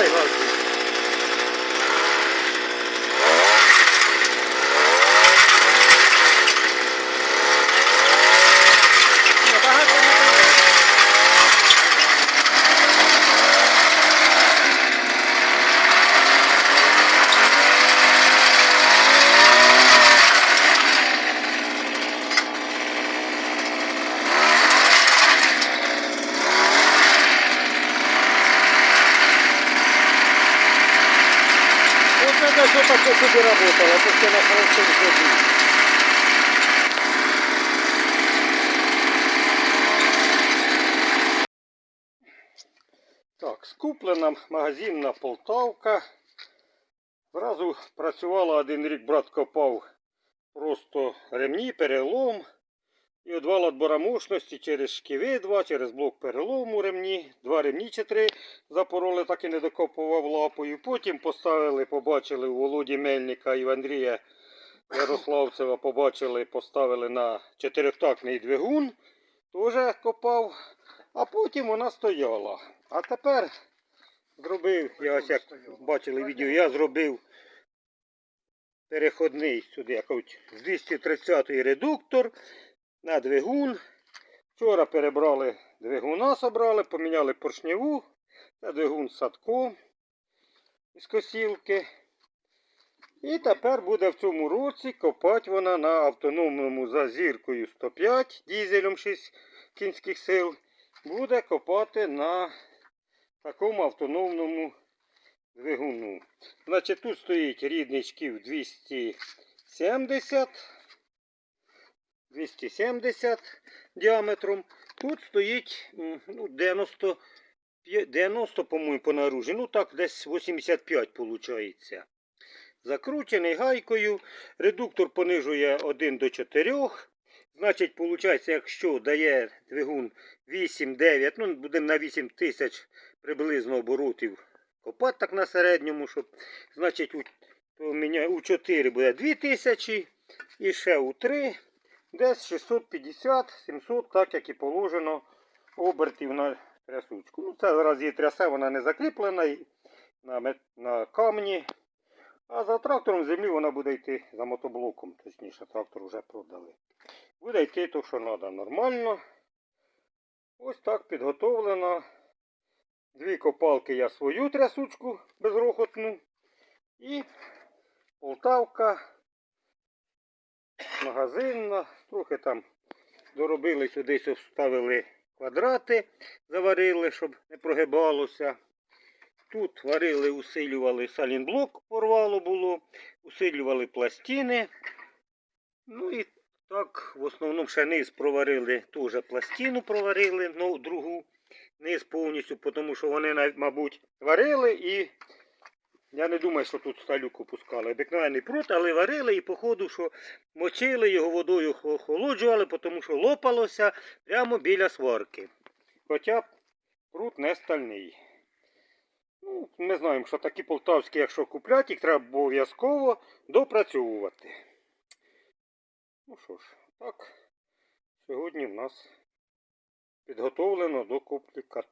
very well. Это все так собі работало, просто на хорошем ходу. Так, скуплена магазинна Полтавка. Зразу працювала один рік, брат копав просто ремні, перелом. І одвал отбора мощності через шківи два, через блок перелому ремні, два ремні чи три запороли, так і не докопував лапою. Потім поставили, побачили у Володі Мельника і в Андрія Ярославцева, побачили, поставили на чотирьохтактний двигун, теж копав, а потім вона стояла. А тепер зробив, я ось як бачили відео, я зробив переходний сюди, як кажуть, з 230 редуктор на двигун. Вчора перебрали двигуна, собрали, поміняли поршневу. Це двигун Садко із косілки. І тепер буде в цьому році копати вона на автономному за зіркою 105 дізелем 6 кінських сил. Буде копати на такому автономному двигуну. Значить, тут стоїть рідний шків 270. 270 діаметром. Тут стоїть ну, 90, 90 по-моєму, по наружі. Ну так, десь 85 виходить. Закручений гайкою. Редуктор понижує 1 до 4. Значить, виходить, якщо дає двигун 8-9, ну будемо на 8 тисяч приблизно оборотів копати так на середньому, щоб, значить, у, у, мене, у 4 буде 2000 і ще у 3 Десь 650-700, так як і положено, обертів на трясучку. Ну, це зараз її трясе, вона не закріплена на, на камні. А за трактором землі вона буде йти за мотоблоком. Точніше, трактор вже продали. Буде йти то, що треба нормально. Ось так підготовлено. Дві копалки я свою трясучку безрохотну. І полтавка магазинна, трохи там доробили сюди, вставили квадрати, заварили, щоб не прогибалося. Тут варили, усилювали салінблок, порвало було, усилювали пластини. Ну і так, в основному ще низ проварили, теж пластину проварили, ну, другу низ повністю, тому що вони, мабуть, варили і я не думаю, що тут сталюку пускали. Обикновений прут, але варили і, походу, що мочили його водою охолоджували, тому що лопалося прямо біля сварки. Хоча прут не стальний. Ну, Ми знаємо, що такі полтавські, якщо купляти, їх треба обов'язково допрацьовувати. Ну що ж, так, сьогодні в нас підготовлено до куплі картоплі.